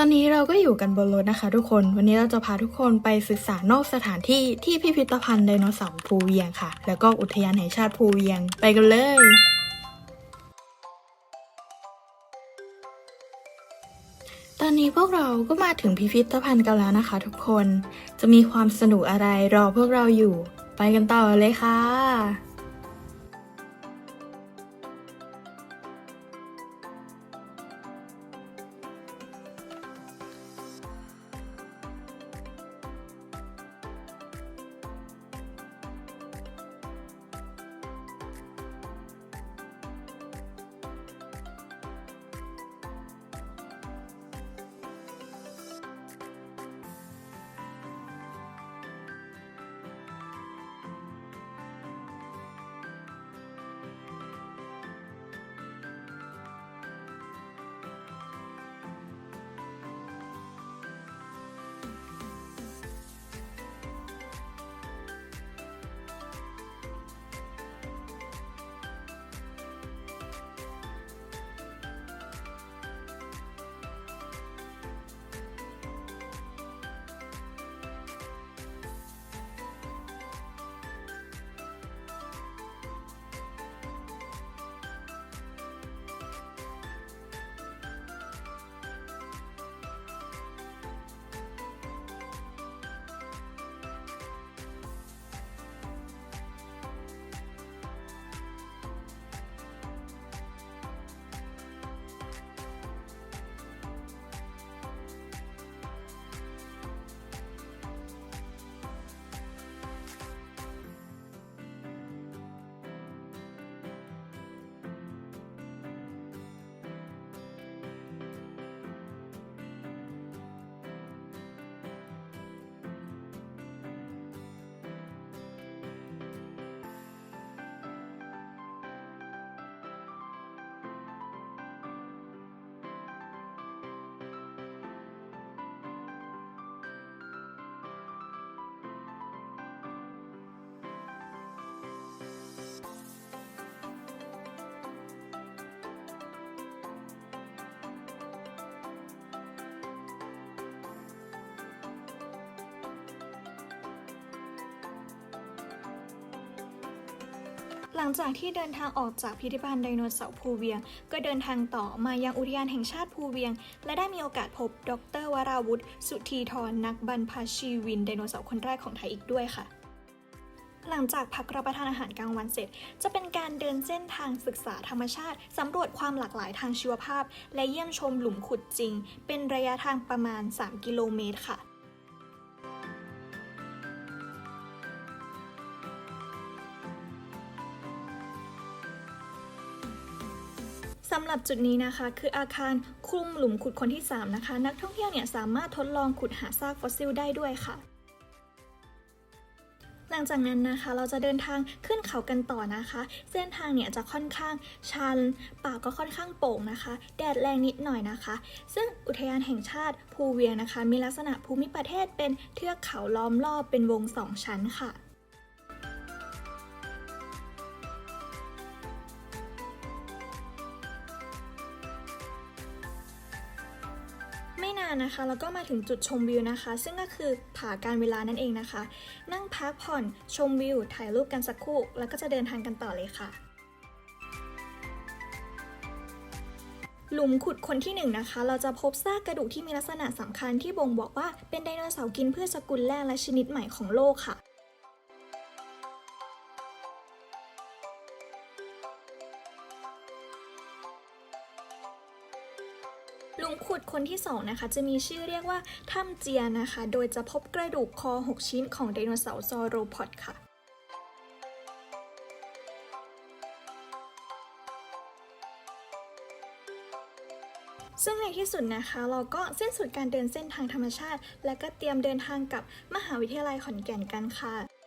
ตอนนี้เราก็อยู่กันบนรถนะคะทุกคน วันนี้เราจะพาทุกคนไปศึกษานอกสถานที่ที่พิพิธภัณฑ์ไดโนเสาร์ภูเวียงค่ะ แล้วก็อุทยานแห่งชาติภูเวียง ไปกันเลย ตอนนี้พวกเราก็มาถึงพิพิธภัณฑ์กันแล้วนะคะ ทุกคน จะมีความสนุกอะไรรอพวกเราอยู่ ไปกันต่อเลยค่ะ หลังจากที่เดินทางออกจากพิพิธภัณฑ์ไดโนเสาร์ภูเวียง ก็เดินทางต่อมายังอุทยานแห่งชาติภูเวียง และได้มีโอกาสพบดรวราวุฒิสุธีธรนักบรรพชีวินไดโนเสาร์คนแรกของไทยอีกด้วยค่ะหลังจากพักรับประทานอาหารกลางวันเสร็จ จะเป็นการเดินเส้นทางศึกษาธรรมชาติ สำรวจความหลากหลายทางชีวภาพ และเยี่ยมชมหลุมขุดจริง เป็นระยะทางประมาณ 3 กิโลเมตรค่ะ สำหรับจุดนี้นะคะ คืออาคารคลุมหลุมขุดคนที่ 3 นะคะ นักท่องเที่ยวเนี่ยสามารถทดลองขุดหาซากฟอสซิลได้ด้วยค่ะ หลังจากนั้นนะคะเราจะเดินทางขึ้นเขากันต่อนะคะ เส้นทางเนี่ยจะค่อนข้างชัน ป่าก็ค่อนข้างโป่งนะคะ แดดแรงนิดหน่อยนะคะ ซึ่งอุทยานแห่งชาติภูเวียงนะคะ มีลักษณะภูมิประเทศเป็นเทือกเขาล้อมรอบเป็นวงสองชั้นค่ะ นานะคะแล้วก็มาถึงจุดชมวิวนะคะ ซึ่งก็คือผาการเวลานั่นเองนะคะ นั่งพักผ่อนชมวิว ถ่ายรูปกันสักครู่ แล้วก็จะเดินทางกันต่อเลยค่ะ หลุมขุดคนที่หนึ่งนะคะ เราจะพบซากกระดูกที่มีลักษณะสำคัญที่บ่งบอกว่าเป็นไดโนเสาร์กินพืชสกุลแรกและชนิดใหม่ของโลกค่ะ หลุมขุดคนที่สองนะคะจะมีชื่อเรียกว่าถ้ำเจียนะคะ โดยจะพบกระดูกคอ 6 ชิ้นของไดโนเสาร์ซอโรพอดค่ะซึ่งในที่สุดนะคะเราก็สิ้นสุดการเดินเส้นทางธรรมชาติ และก็เตรียมเดินทางกับมหาวิทยาลัยขอนแก่นกันค่ะ